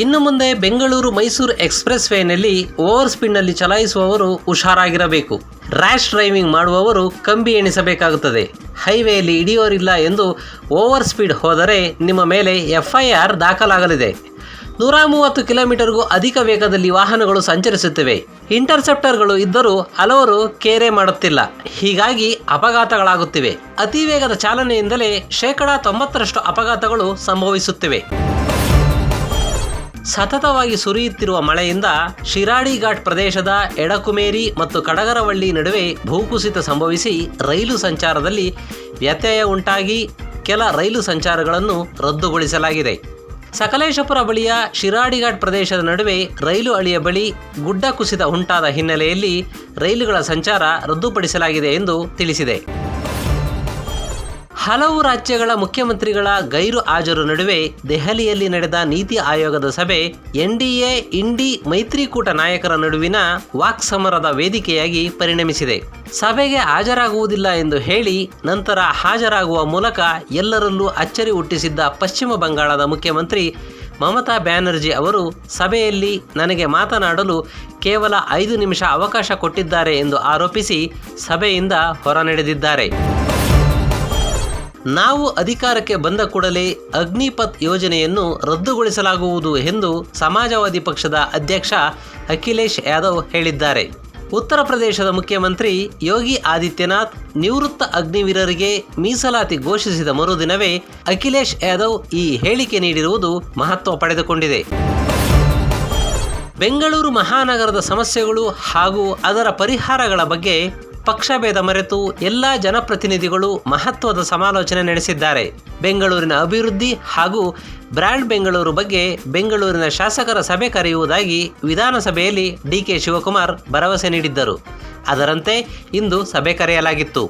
ಇನ್ನು ಮುಂದೆ ಬೆಂಗಳೂರು ಮೈಸೂರು ಎಕ್ಸ್ಪ್ರೆಸ್ ವೇನಲ್ಲಿ ಓವರ್ ಸ್ಪೀಡ್ನಲ್ಲಿ ಚಲಾಯಿಸುವವರು ಹುಷಾರಾಗಿರಬೇಕು. ರ್ಯಾಶ್ ಡ್ರೈವಿಂಗ್ ಮಾಡುವವರು ಕಂಬಿ ಎಣಿಸಬೇಕಾಗುತ್ತದೆ. ಹೈವೇಯಲ್ಲಿ ಹಿಡಿಯೋರಿಲ್ಲ ಎಂದು ಓವರ್ ಸ್ಪೀಡ್ ಹೋದರೆ ನಿಮ್ಮ ಮೇಲೆ ಎಫ್ಐಆರ್ ದಾಖಲಾಗಲಿದೆ. ನೂರ ಮೂವತ್ತು ಕಿಲೋಮೀಟರ್ಗೂ ಅಧಿಕ ವೇಗದಲ್ಲಿ ವಾಹನಗಳು ಸಂಚರಿಸುತ್ತಿವೆ. ಇಂಟರ್ಸೆಪ್ಟರ್ಗಳು ಇದ್ದರೂ ಹಲವರು ಕೇರೆ ಮಾಡುತ್ತಿಲ್ಲ. ಹೀಗಾಗಿ ಅಪಘಾತಗಳಾಗುತ್ತಿವೆ. ಅತಿ ವೇಗದ ಚಾಲನೆಯಿಂದಲೇ ಶೇಕಡಾ ತೊಂಬತ್ತರಷ್ಟು ಅಪಘಾತಗಳು ಸಂಭವಿಸುತ್ತಿವೆ. ಸತತವಾಗಿ ಸುರಿಯುತ್ತಿರುವ ಮಳೆಯಿಂದ ಶಿರಾಡಿ ಘಾಟ್ ಪ್ರದೇಶದ ಎಡಕುಮೇರಿ ಮತ್ತು ಕಡಗರವಳ್ಳಿ ನಡುವೆ ಭೂಕುಸಿತ ಸಂಭವಿಸಿ ರೈಲು ಸಂಚಾರದಲ್ಲಿ ವ್ಯತ್ಯಯ ಉಂಟಾಗಿ ಕೆಲ ರೈಲು ಸಂಚಾರಗಳನ್ನು ರದ್ದುಗೊಳಿಸಲಾಗಿದೆ. ಸಕಲೇಶಪುರ ಬಳಿಯ ಶಿರಾಡಿಘಾಟ್ ಪ್ರದೇಶದ ನಡುವೆ ರೈಲು ಅಳಿಯ ಬಳಿ ಗುಡ್ಡ ಕುಸಿತ ಉಂಟಾದ ಹಿನ್ನೆಲೆಯಲ್ಲಿ ರೈಲುಗಳ ಸಂಚಾರ ರದ್ದುಪಡಿಸಲಾಗಿದೆ ಎಂದು ತಿಳಿಸಿದೆ. ಹಲವು ರಾಜ್ಯಗಳ ಮುಖ್ಯಮಂತ್ರಿಗಳ ಗೈರು ಹಾಜರು ನಡುವೆ ದೆಹಲಿಯಲ್ಲಿ ನಡೆದ ನೀತಿ ಆಯೋಗದ ಸಭೆ ಎನ್ಡಿಎ, ಇಂಡಿ, ಮೈತ್ರಿಕೂಟ ನಾಯಕರ ನಡುವಿನ ವಾಕ್ಸಮರದ ವೇದಿಕೆಯಾಗಿ ಪರಿಣಮಿಸಿದೆ. ಸಭೆಗೆ ಹಾಜರಾಗುವುದಿಲ್ಲ ಎಂದು ಹೇಳಿ ನಂತರ ಹಾಜರಾಗುವ ಮೂಲಕ ಎಲ್ಲರಲ್ಲೂ ಅಚ್ಚರಿ ಹುಟ್ಟಿಸಿದ್ದ ಪಶ್ಚಿಮ ಬಂಗಾಳದ ಮುಖ್ಯಮಂತ್ರಿ ಮಮತಾ ಬ್ಯಾನರ್ಜಿ ಅವರು ಸಭೆಯಲ್ಲಿ ನನಗೆ ಮಾತನಾಡಲು ಕೇವಲ ಐದು ನಿಮಿಷ ಅವಕಾಶ ಕೊಟ್ಟಿದ್ದಾರೆ ಎಂದು ಆರೋಪಿಸಿ ಸಭೆಯಿಂದ ಹೊರನಡೆದಿದ್ದಾರೆ. ನಾವು ಅಧಿಕಾರಕ್ಕೆ ಬಂದ ಕೂಡಲೇ ಅಗ್ನಿಪಥ್ ಯೋಜನೆಯನ್ನು ರದ್ದುಗೊಳಿಸಲಾಗುವುದು ಎಂದು ಸಮಾಜವಾದಿ ಪಕ್ಷದ ಅಧ್ಯಕ್ಷ ಅಖಿಲೇಶ್ ಯಾದವ್ ಹೇಳಿದ್ದಾರೆ. ಉತ್ತರ ಪ್ರದೇಶದ ಮುಖ್ಯಮಂತ್ರಿ ಯೋಗಿ ಆದಿತ್ಯನಾಥ್ ನಿವೃತ್ತ ಅಗ್ನಿವೀರರಿಗೆ ಮೀಸಲಾತಿ ಘೋಷಿಸಿದ ಮರುದಿನವೇ ಅಖಿಲೇಶ್ ಯಾದವ್ ಈ ಹೇಳಿಕೆ ನೀಡಿರುವುದು ಮಹತ್ವ ಪಡೆದುಕೊಂಡಿದೆ. ಬೆಂಗಳೂರು ಮಹಾನಗರದ ಸಮಸ್ಯೆಗಳು ಹಾಗೂ ಅದರ ಪರಿಹಾರಗಳ ಬಗ್ಗೆ ಪಕ್ಷಭೇದ ಮರೆತು ಎಲ್ಲ ಜನಪ್ರತಿನಿಧಿಗಳು ಮಹತ್ವದ ಸಮಾಲೋಚನೆ ನಡೆಸಿದ್ದಾರೆ. ಬೆಂಗಳೂರಿನ ಅಭಿವೃದ್ಧಿ ಹಾಗೂ ಬ್ರ್ಯಾಂಡ್ ಬೆಂಗಳೂರು ಬಗ್ಗೆ ಬೆಂಗಳೂರಿನ ಶಾಸಕರ ಸಭೆ ಕರೆಯುವುದಾಗಿ ವಿಧಾನಸಭೆಯಲ್ಲಿ ಡಿಕೆ ಶಿವಕುಮಾರ್ ಭರವಸೆ ನೀಡಿದ್ದರು. ಅದರಂತೆ ಇಂದು ಸಭೆ ಕರೆಯಲಾಗಿತ್ತು.